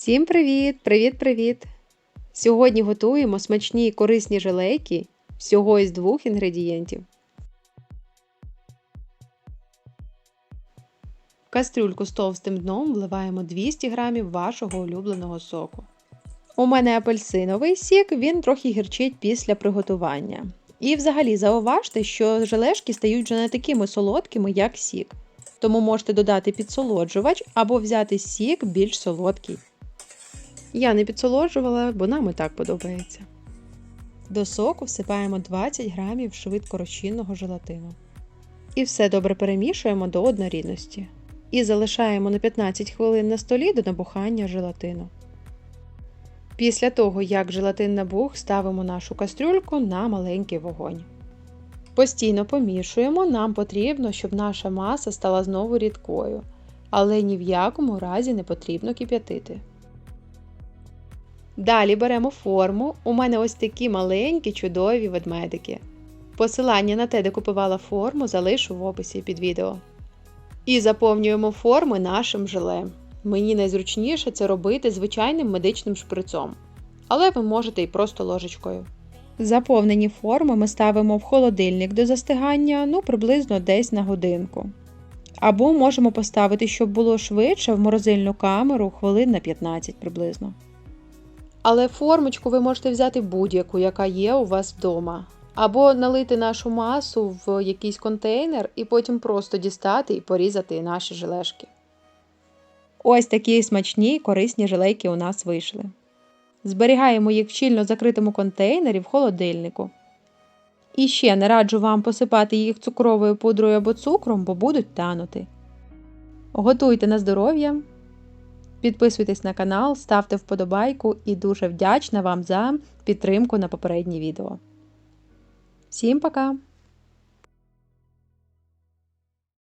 Всім привіт! Привіт-привіт! Сьогодні готуємо смачні і корисні желейки всього із двох інгредієнтів. В кастрюльку з товстим дном вливаємо 200 г вашого улюбленого соку. У мене апельсиновий сік, він трохи гірчить після приготування. І взагалі зауважте, що желешки стають вже не такими солодкими, як сік. Тому можете додати підсолоджувач або взяти сік більш солодкий. Я не підсолоджувала, бо нам і так подобається. До соку всипаємо 20 грамів швидкорозчинного желатину. І все добре перемішуємо до однорідності. І залишаємо на 15 хвилин на столі до набухання желатину. Після того, як желатин набух, ставимо нашу кастрюльку на маленький вогонь. Постійно помішуємо, нам потрібно, щоб наша маса стала знову рідкою, але ні в якому разі не потрібно кип'ятити. Далі беремо форму. У мене ось такі маленькі чудові ведмедики. Посилання на те, де купувала форму, залишу в описі під відео. І заповнюємо форми нашим желе. Мені найзручніше це робити звичайним медичним шприцом. Але ви можете і просто ложечкою. Заповнені форми ми ставимо в холодильник до застигання, ну приблизно десь на годинку. Або можемо поставити, щоб було швидше, в морозильну камеру хвилин на 15 приблизно. Але формочку ви можете взяти будь-яку, яка є у вас вдома. Або налити нашу масу в якийсь контейнер і потім просто дістати і порізати наші желешки. Ось такі смачні і корисні желейки у нас вийшли. Зберігаємо їх в щільно закритому контейнері в холодильнику. І ще не раджу вам посипати їх цукровою пудрою або цукром, бо будуть танути. Готуйте на здоров'я! Підписуйтесь на канал, ставте вподобайку і дуже вдячна вам за підтримку на попереднє відео. Всім пока!